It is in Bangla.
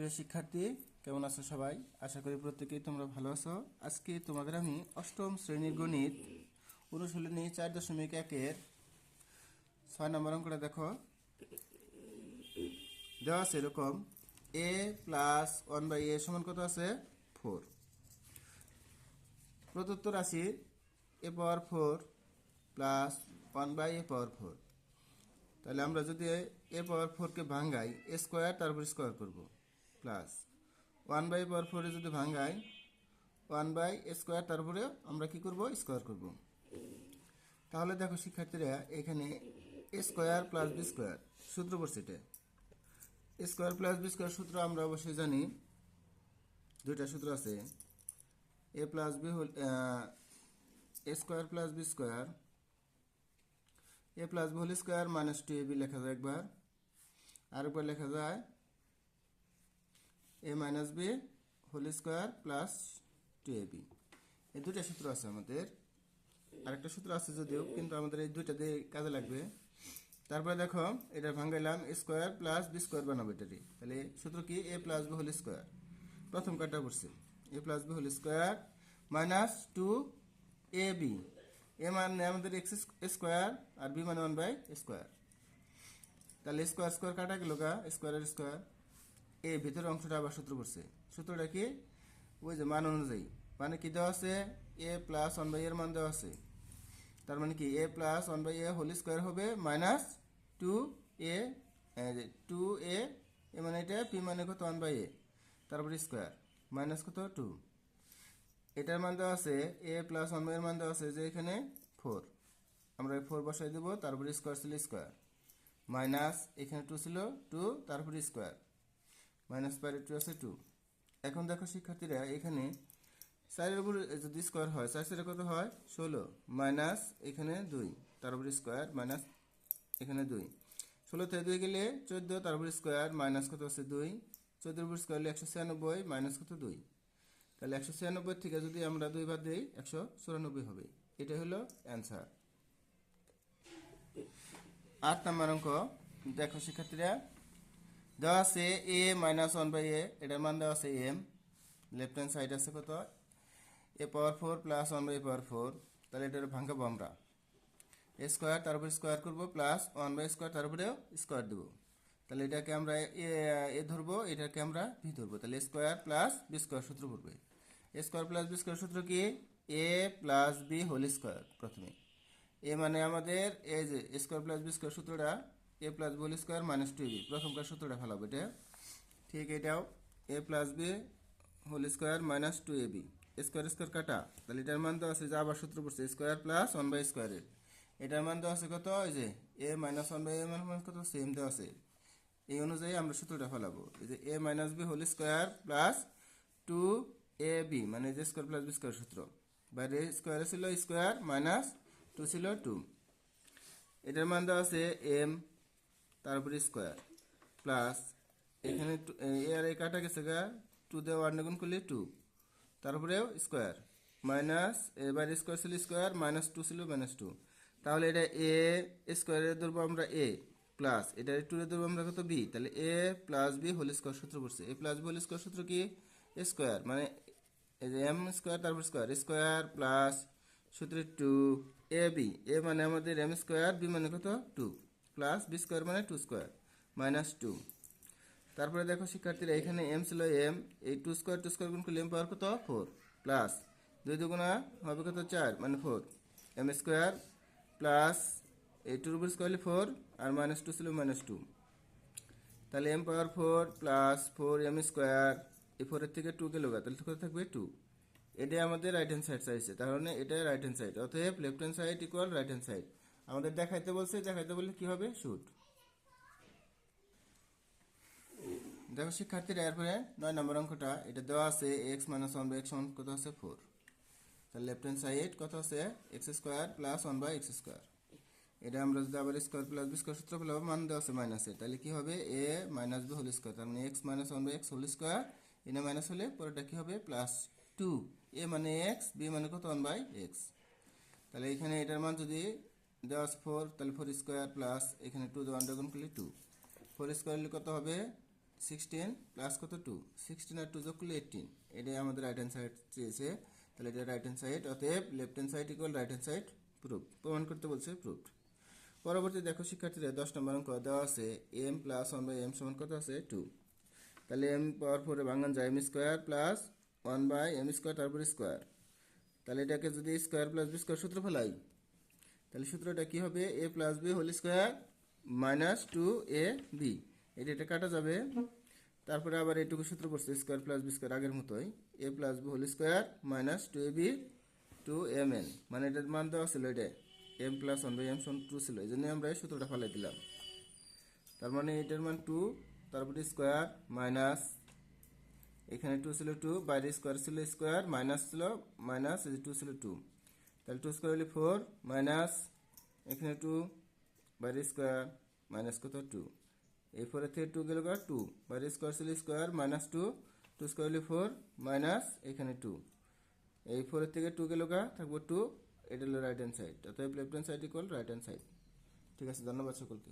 প্রিয় শিক্ষার্থী, কেমন আছো সবাই? আশা করি প্রত্যেকেই তোমরা ভালো আছো। আজকে তোমাদের আমি অষ্টম শ্রেণির গণিত অনুশীলনী চার দশমিক একের ছয় নম্বর অঙ্কটা দেখো। দেওয়া আছে এরকম A plus one by A সমান কত আছে? ফোর প্রদত্ত রাশি A power four plus one by A power four তাহলে আমরা যদি এ পাওয়ার ফোরকে ভাঙ্গাই এ স্কোয়ার তারপর স্কোয়ার করব। প্লাস ওয়ান বাই পাওয়ার ফোরে যদি ভাঙ্গাই ওয়ান বাই স্কোয়ার তারপরে আমরা কি করব? স্কোয়ার করব। তাহলে দেখো শিক্ষার্থীরা, এখানে স্কোয়ার প্লাস বি স্কোয়ার সূত্র পড়ছে স্কোয়ার প্লাস বি স্কোয়ার সূত্র আমরা অবশ্যই জানি, দুইটা সূত্র আছে। এ প্লাস বি হল square plus B square A plus B whole square minus two A B লেখা যায় একবার। আরেকবার লেখা যায় A minus B whole square plus two A B এই দুইটা সূত্র আছে আমাদের। আরেকটা সূত্র আছে যদিও, কিন্তু আমাদের এই দুইটা দিয়ে কাজে লাগবে। তারপরে দেখো, এটা ভাঙ্গাইলাম স্কোয়ার প্লাস বি স্কোয়ার বানাবো এটারই তাহলে সূত্র কি? A plus B whole square প্রথম কাটা করছে A plus B whole square minus two A B A মানে আমাদের এক্স স্কোয়ার আর বি মানে ওয়ান বাই স্কোয়ার তাহলে স্কোয়ার স্কোয়ার কাটা গেল গা স্কোয়ারের স্কোয়ার এ ভিতরের অংশটা আবার সূত্র করছে সূত্রটা কি? ওই যে মান অনুযায়ী। মানে কি দেওয়া আছে? এ প্লাস ওয়ান বাই এর মান দেওয়া আছে। তার মানে কি? A plus one by A whole square হবে minus two A two A মানে এটা পি মানে কত? ওয়ান বাই এ তারপরে স্কোয়ার মাইনাস কত? টু এটার মান দেওয়া আছে, এ প্লাস ওয়ান বাই এর মান দেওয়া আছে যে এখানে ফোর আমরা ফোর বসাই দেবো, তারপরে স্কোয়ার ছিল স্কোয়ার মাইনাস এখানে টু ছিল টু তারপরে স্কোয়ার মাইনাস পারে টু আছে টু এখন দেখো শিক্ষার্থীরা, এখানে চারের উপর যদি স্কোয়ার হয়, চার চারে কত হয়? ষোলো। মাইনাস এখানে দুই, তার উপর স্কোয়ার মাইনাস এখানে দুই। ষোলো থেকে দুই গেলে চোদ্দ, তার উপর স্কোয়ার মাইনাস কত আছে? দুই। চোদ্দোর উপর স্কোয়ার হলে একশো ছিয়ানব্বই মাইনাস কত? দুই। তাহলে একশো ছিয়ানব্বই থেকে যদি আমরা দুই বাদ দিই, একশো চুরানব্বই হবে। এটা হলো অ্যান্সার আট নাম্বার অঙ্ক। দেখো শিক্ষার্থীরা দেওয়া আছে A minus one by A এটার মান দেওয়া আছে এম লেফট হ্যান্ড সাইড আছে কত? A power four plus one by power four তাহলে এটার ভাঙাবো আমরা। এ স্কোয়ার তার উপরে স্কোয়ার করব প্লাস ওয়ান বাই স্কোয়ার তার স্কোয়ার দেবো। তাহলে এটাকে আমরা এ এ ধরবো, এটাকে আমরা ভি ধরবো। তাহলে স্কোয়ার প্লাস বি স্কোয়ার সূত্র পড়বে। A square plus B square সূত্র কি? A plus B whole square প্রথমে। এ মানে আমাদের এই যে স্কোয়ার প্লাস বি স্কোয়ার সূত্রটা A plus B whole square minus two B প্রথমকার সূত্রটা ফেলাবো এটা। ঠিক এটাও। A plus B whole square minus two A B square square কাটা। তাহলে এটার মান দেওয়া আছে যে আবার সূত্র পড়ছে স্কোয়ার প্লাস ওয়ান বাই স্কোয়ারের এটার মান দেওয়া আছে কত? ওই যে A minus one by A মান কত? সেম দেওয়া আছে। এই অনুযায়ী আমরা সূত্রটা ফেলাবো। এই যে A minus B whole square plus two A B মানে যে স্কোয়ার প্লাস বি স্কোয়ার সূত্র। বাইরে স্কোয়ারে ছিল স্কোয়ার মাইনাস টু ছিল টু এটার মান দেওয়া আছে এম তারপরে স্কোয়ার প্লাস এখানে আর এ কাটা গেছে গা টু দিয়ে ওয়ান গুণ করলে টু তারপরেও স্কোয়ার মাইনাস এবার স্কোয়ার ছিল স্কোয়ার মাইনাস টু ছিল মাইনাস টু তাহলে এটা এ স্কোয়ারে ধরবো আমরা এ প্লাস এটা টু এর ধরবো আমরা কত বি তাহলে A plus B whole square সূত্র পড়ছে। A plus B whole square সূত্র কি? স্কোয়ার মানে এম স্কোয়ার তারপর স্কোয়ার স্কোয়ার প্লাস সূত্রে টু এ বি এ মানে আমাদের এম স্কোয়ার বি মানে কত? টু প্লাস বি স্কোয়ার মানে টু স্কোয়ার মাইনাস টু তারপরে দেখো শিক্ষার্থীরা, এখানে এম ছিল এম এই টু স্কোয়ার টু স্কোয়ার গুণ করলে এম পাওয়ার কত? ফোর প্লাস দুই দুগুণা হবে কত? চার মানে ফোর এম স্কোয়ার প্লাস এই টুর উপর স্কোয়ার ফোর আর মাইনাস টু ছিল মাইনাস টু তাহলে M power four plus four M square এই ফোরের থেকে টু গেল তাহলে কত থাকবে? টু এটাই আমাদের রাইট হ্যান্ড সাইড চাইছে তার মানে এটাই রাইট হ্যান্ড সাইড অতএব left hand side equal right hand side আমাদের দেখাইতে বলছে, দেখাইতে বললে কি হবে? শুট দেখো শিক্ষার্থীরা, এরপরে নয় নম্বর অঙ্কটা, এটা দেওয়া আছে X minus one by X one কত আছে? ফোর তাহলে লেফট হ্যান্ড সাইড কত আছে? X square plus one by X square এটা আমরা যদি আবার স্কোয়ার প্লাস বি স্কোয়ার সূত্র ফেলাবো মান দেওয়া আছে মাইনাসে তাহলে কি হবে? A minus B whole square তার মানে X minus one by X whole square এটা মাইনাস হলে পরেরটা কি হবে? প্লাস টু এ মানে এক্স বি মানে কত? ওয়ান বাই এক্স তাহলে এখানে এটার মান যদি দেওয়া ফোর তাহলে ফোর স্কোয়ার প্লাস এখানে টু দেওয়া আন্ডারগুন করলে টু ফোর স্কোয়ার কত হবে? সিক্সটিন প্লাস কত টু সিক্সটিন আর টু যোগ করলে এইটিন এটাই আমাদের রাইট হ্যান্ড সাইড চেয়েছে। তাহলে এটা রাইট হ্যান্ড সাইড অতএব left hand side equal right hand side proof প্রমাণ করতে বলছে প্রুফ পরবর্তী দেখো শিক্ষার্থীরা দশ নম্বর অঙ্ক দেওয়া আছে। M plus one by M সমান কত আছে? টু তাহলে এম পাওয়ার ফোরে ভাঙান যায় M square plus one by M square তারপর স্কোয়ার তাহলে এটাকে যদি স্কোয়ার প্লাস বি স্কোয়ার সূত্র ফেলাই তাহলে সূত্রটা কি হবে? A plus B whole square minus two A B এটা এটা কাটা যাবে। তারপরে আবার এটুকু সূত্র পড়ছে স্কোয়ার প্লাস বি স্কোয়ার আগের মতোই। A plus B whole square minus two A B two M N মানে এটার মান দেওয়া ছিল এটা। M plus one by M Son two ছিল। এই জন্য আমরা এই সূত্রটা ফেলাই দিলাম। তার মানে এটার মান টু তারপরে স্কোয়ার মাইনাস এখানে টু ছিল টু বাইরে স্কোয়ার ছিল স্কোয়ার মাইনাস ছিল মাইনাস টু ছিল টু তাহলে টু স্কোয়ার হলে ফোর মাইনাস এখানে টু বাইরে স্কোয়ার মাইনাস কত টু এই ফোরের থেকে টু গেল টু বাইরে স্কোয়ার ছিল square minus two two square হলে ফোর মাইনাস এখানে টু এই ফোরের থেকে টু গেল থাকব টু এটা হলো রাইট হ্যান্ড সাইড অতএব left hand side equal right hand side ঠিক আছে, ধন্যবাদ সকলকে।